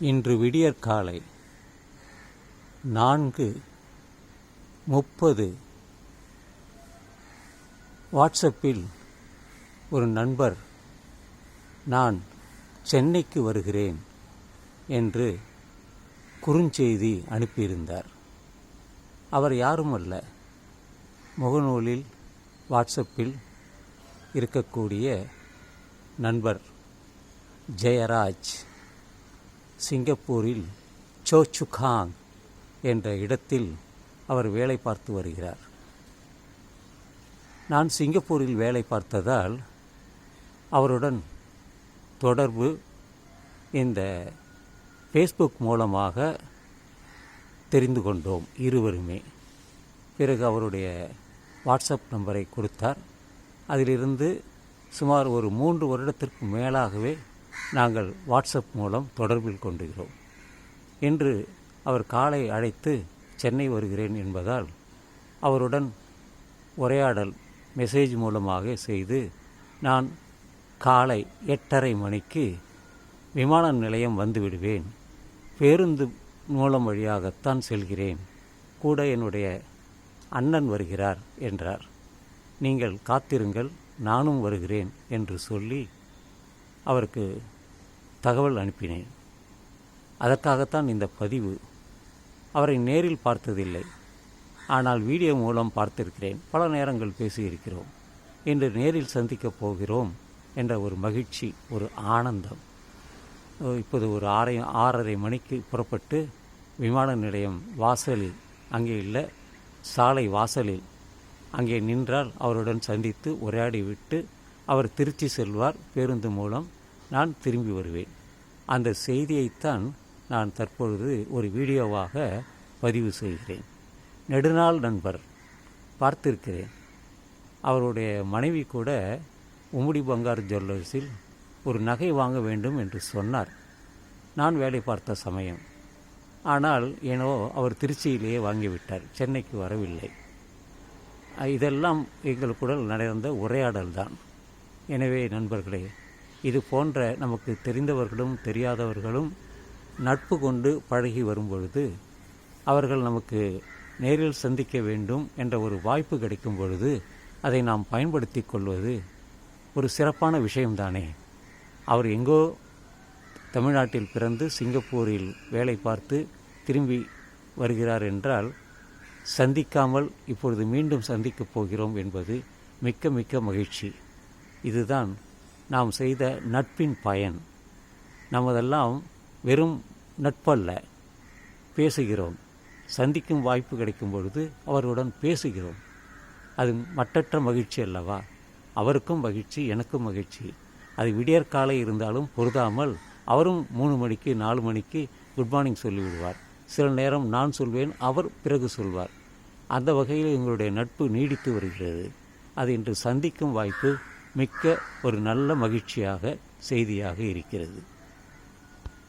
இன்று விடியற்காலை நான்கு முப்பது. வாட்ஸ்அப்பில் ஒரு நண்பர் நான் சென்னைக்கு வருகிறேன் என்று குறுஞ்செய்தி அனுப்பியிருந்தார். அவர் யாரும் அல்ல முகநூலில் வாட்ஸ்அப்பில் இருக்கக்கூடிய நண்பர் ஜெயராஜ் சிங்கப்பூரில் சோச்சுகாங் என்ற இடத்தில் அவர் வேலை பார்த்து வருகிறார். நான் சிங்கப்பூரில் வேலை பார்த்ததால் அவருடன் தொடர்பு இந்த ஃபேஸ்புக் மூலமாக தெரிந்து கொண்டோம் இருவருமே. பிறகு அவருடைய வாட்ஸ்அப் நம்பரை கொடுத்தார். அதிலிருந்து சுமார் ஒரு மூன்று வருடத்திற்கு மேலாகவே நாங்கள் வாட்ஸ்அப் மூலம் தொடர்பில் கொண்டுகிறோம். இன்று அவர் காலை அழைத்து சென்னை வருகிறேன் என்பதால் அவருடன் உரையாடல் மெசேஜ் மூலமாக செய்து நான் காலை எட்டரை மணிக்கு விமான நிலையம் வந்துவிடுவேன் பேருந்து மூலம் வழியாகத்தான் செல்கிறேன். கூட என்னுடைய அண்ணன் வருகிறார் என்றார். நீங்கள் காத்திருங்கள் நானும் வருகிறேன் என்று சொல்லி அவருக்கு தகவல் அனுப்பினேன். அதற்காகத்தான் இந்த பதிவு. அவரை நேரில் பார்த்ததில்லை. ஆனால் வீடியோ மூலம் பார்த்திருக்கிறேன். பல நேரங்கள் பேசியிருக்கிறோம். இன்று நேரில் சந்திக்கப் போகிறோம் என்ற ஒரு மகிழ்ச்சி ஒரு ஆனந்தம். இப்போது ஒரு ஆறை ஆறரை மணிக்கு புறப்பட்டு விமான நிலையம் வாசலில் அங்கே இல்லை சாலை வாசலில் அங்கே நின்றால் அவருடன் சந்தித்து உரையாடி விட்டு அவர் திருச்சி செல்வார் பேருந்து மூலம் நான் திரும்பி வருவேன். அந்த செய்தியைத்தான் நான் தற்பொழுது ஒரு வீடியோவாக பதிவு செய்கிறேன். நெடுநாள் நண்பர் பார்த்திருக்கிறேன். அவருடைய மனைவி கூட உம்முடி பங்கார் ஜுவல்லர்ஸில் ஒரு நகை வாங்க வேண்டும் என்று சொன்னார். நான் வேலை பார்த்த சமயம். ஆனால் ஏனோ அவர் திருச்சியிலேயே வாங்கிவிட்டார். சென்னைக்கு வரவில்லை. இதெல்லாம் எங்களுக்குடன் நடந்த உரையாடல் தான் எனவே நண்பர்களே இது போன்ற நமக்கு தெரிந்தவர்களும் தெரியாதவர்களும் நட்பு கொண்டு பழகி வரும்பொழுது அவர்கள் நமக்கு நேரில் சந்திக்க வேண்டும் என்ற ஒரு வாய்ப்பு கிடைக்கும் பொழுது அதை நாம் பயன்படுத்தி கொள்வது ஒரு சிறப்பான விஷயம்தானே. அவர் எங்கோ தமிழ்நாட்டில் பிறந்து சிங்கப்பூரில் வேலை பார்த்து திரும்பி வருகிறார் என்றால் சந்திக்காமல் இப்பொழுது மீண்டும் சந்திக்கப் போகிறோம் என்பது மிக்க மிக்க மகிழ்ச்சி. இதுதான் நாம் செய்த நட்பின் பயன். நமதெல்லாம் வெறும் நட்பல்ல. பேசுகிறோம். சந்திக்கும் வாய்ப்பு கிடைக்கும் பொழுது அவருடன் பேசுகிறோம். அது மற்றற்ற மகிழ்ச்சி அல்லவா? அவருக்கும் மகிழ்ச்சி எனக்கும் மகிழ்ச்சி. அது விடியற்காலை இருந்தாலும் பொருதாமல் அவரும் மூணு மணிக்கு நாலு மணிக்கு குட் மார்னிங் சொல்லிவிடுவார். சில நேரம் நான் சொல்வேன் அவர் பிறகு சொல்வார். அந்த வகையில் எங்களுடைய நட்பு நீடித்து வருகிறது. அது இன்று சந்திக்கும் வாய்ப்பு மிக்க ஒரு நல்ல மகிழ்ச்சியாக செய்தியாக இருக்கிறது.